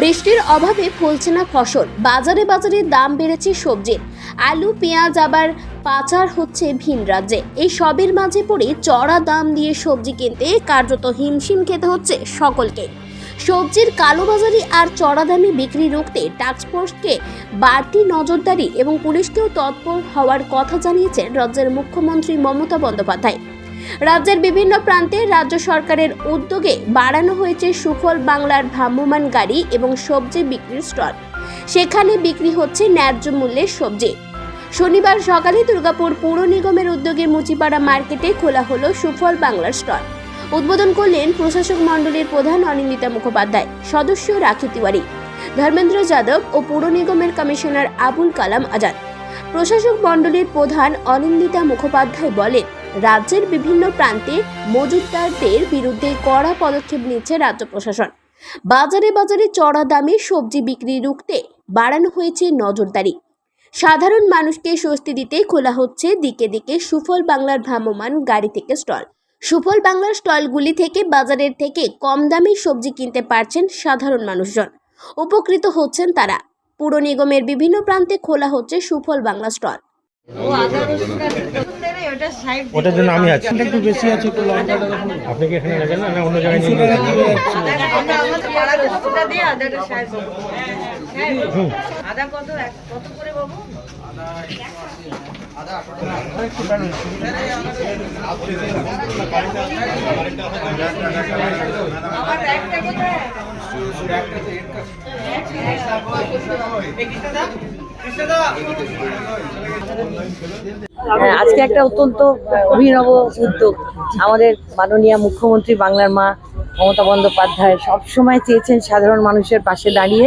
বৃষ্টির অভাবে ফলছে না ফসল। বাজারে বাজারে দাম বেড়েছে সবজির আলু, পেঁয়াজ আবার পাচার হচ্ছে ভিন রাজ্যে। এই সবের মাঝে পড়ে চড়া দাম দিয়ে সবজি কিনতে কার্যত হিমশিম খেতে হচ্ছে সকলকে। সবজির কালোবাজারি আর চড়া দামে বিক্রি রুখতে টাস্কফোর্সকে বাড়তি নজরদারি এবং পুলিশকেও তৎপর হওয়ার কথা জানিয়েছেন রাজ্যের মুখ্যমন্ত্রী মমতা বন্দ্যোপাধ্যায়। রাজ্যের বিভিন্ন প্রান্তে রাজ্য সরকারের উদ্যোগে বাড়ানো হয়েছে সুফল বাংলার ভ্রাম্যমাণ গাড়ি এবং সবজি বিক্রির স্টল। সেখানে বিক্রি হচ্ছে ন্যায্য মূল্যের সবজি। শনিবার সকালে দুর্গাপুর পৌর নিগমের উদ্যোগে মুচিপাড়া মার্কেটে খোলা হলো সুফল বাংলার স্টল। উদ্বোধন করলেন প্রশাসক মণ্ডলীর প্রধান অনিন্দিতা মুখোপাধ্যায়, সদস্য রাখি তিওয়ারি, ধর্মেন্দ্র যাদব ও পৌর নিগমের কমিশনার আবুল কালাম আজাদ। প্রশাসক মণ্ডলীর প্রধান অনিন্দিতা মুখোপাধ্যায় বলেন, রাজ্যের বিভিন্ন প্রান্তে মজুতদারদের বিরুদ্ধে কড়া পদক্ষেপ নিচ্ছে রাজ্য প্রশাসন। বাজারে বাজারে চড়া দামে সবজি বিক্রি রুখতে বাড়ানো হয়েছে নজরদারি। সাধারণ মানুষকে স্বস্তি দিতে খোলা হচ্ছে দিকে দিকে সুফল বাংলার ভ্রাম্যমাণ গাড়ি থেকে স্টল। সুফল বাংলার স্টলগুলি থেকে বাজারের থেকে কম দামে সবজি কিনতে পারছেন সাধারণ মানুষজন। উপকৃত হচ্ছেন তারা। পুর নিগমের বিভিন্ন প্রান্তে খোলা হচ্ছে সুফল বাংলা স্টল। ওটার জন্য আমি আছি। একটু বেশি আছে একটু আপনি কি এখানে না? অন্য জায়গায় নিয়ে আমরা আমাদের পাড়ার দিয়ে আদাটা সাইজ হুম। হ্যাঁ, আজকে একটা অত্যন্ত অভিনব উদ্যোগ। আমাদের মাননীয় মুখ্যমন্ত্রী বাংলার মা মমতা বন্দ্যোপাধ্যায় সবসময় চেয়েছেন সাধারণ মানুষের পাশে দাঁড়িয়ে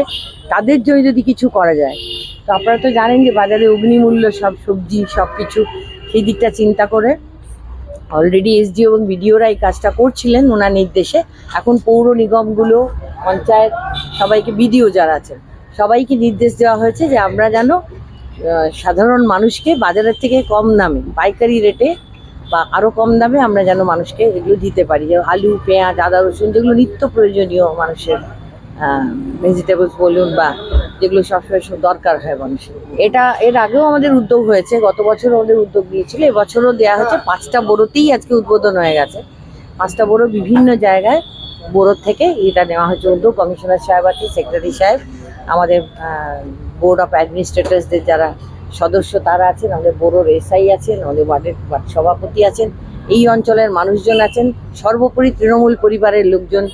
তাদের জন্য যদি কিছু করা যায়। তো আপনারা তো জানেন যে বাজারে অগ্নিমূল্য সব সবজি সব কিছু সেই দিকটা চিন্তা করে অলরেডি এসডিও এবং বিডিওরা এই কাজটা করছিলেন ওনার নির্দেশে। এখন পৌর নিগমগুলো, পঞ্চায়েত সবাইকে বিডিও যারা আছেন সবাইকে নির্দেশ দেওয়া হয়েছে যে আমরা যেন সাধারণ মানুষকে বাজারের থেকে কম দামে, পাইকারি রেটে বা আরও কম দামে আমরা যেন মানুষকে এগুলো দিতে পারি। যে আলু, পেঁয়াজ, আদা, রসুন যেগুলো নিত্য প্রয়োজনীয় মানুষের ভেজিটেবলস বলুন বা যেগুলো সবসময় সব দরকার হয় মানুষের। এটা, এর আগেও আমাদের উদ্যোগ হয়েছে, গত বছর আমাদের উদ্যোগ দিয়েছিল এবছরও দেওয়া হচ্ছে পাঁচটা বড়োতেই আজকে উদ্বোধন হয়ে গেছে। পাঁচটা বড়ো বিভিন্ন জায়গায় বড়োর থেকে এটা নেওয়া হয়েছে উদ্যোগ। কমিশনার সাহেব আছে সেক্রেটারি সাহেব, আমাদের বোর্ড অফ অ্যাডমিনিস্ট্রেটরসদের যারা সদস্য তারা আছেন আমাদের বোর্ডের এসআই আছেন আমাদের ওয়ার্ডের ওয়ার্ড সভাপতি আছেন। এই অঞ্চলের মানুষজন আছেন সর্বোপরি তৃণমূল পরিবারের লোকজন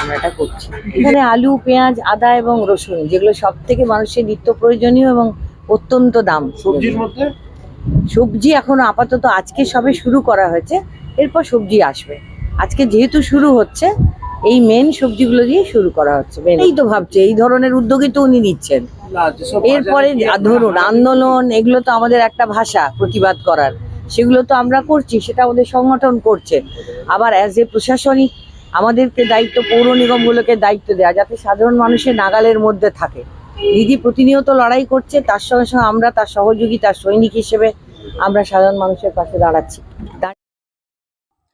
আমরা এটা করছি। এখানে আলু পেঁয়াজ আদা এবং রসুন যেগুলো সব থেকে মানুষের নিত্য প্রয়োজনীয় এবং অত্যন্ত দাম। সবজির মধ্যে? সবজি এখন আপাতত আজকে সবে শুরু করা হয়েছে এরপর সবজি আসবে। আজকে যেহেতু শুরু হচ্ছে এই মেন সবজিগুলো দিয়ে শুরু করা হচ্ছে। এই তো ভাবছে এই ধরনের উদ্যোগই তো উনি নিচ্ছেন। এরপরে ধরুন আন্দোলন এগুলো তো আমাদের একটা ভাষা প্রতিবাদ করার। সেগুলো তো আমরা করছি সেটা আমাদের সংগঠন করছে। আবার অ্যাজ এ প্রশাসনিক আমাদেরকে দায়িত্ব পৌর নিগমগুলোকে দায়িত্ব দেওয়া যাতে সাধারণ মানুষের নাগালের মধ্যে থাকে। দিদি প্রতিনিয়ত লড়াই করছে তার সঙ্গে সঙ্গে আমরা তার সহযোগী তার সৈনিক হিসেবে আমরা সাধারণ মানুষের পাশে দাঁড়াচ্ছি।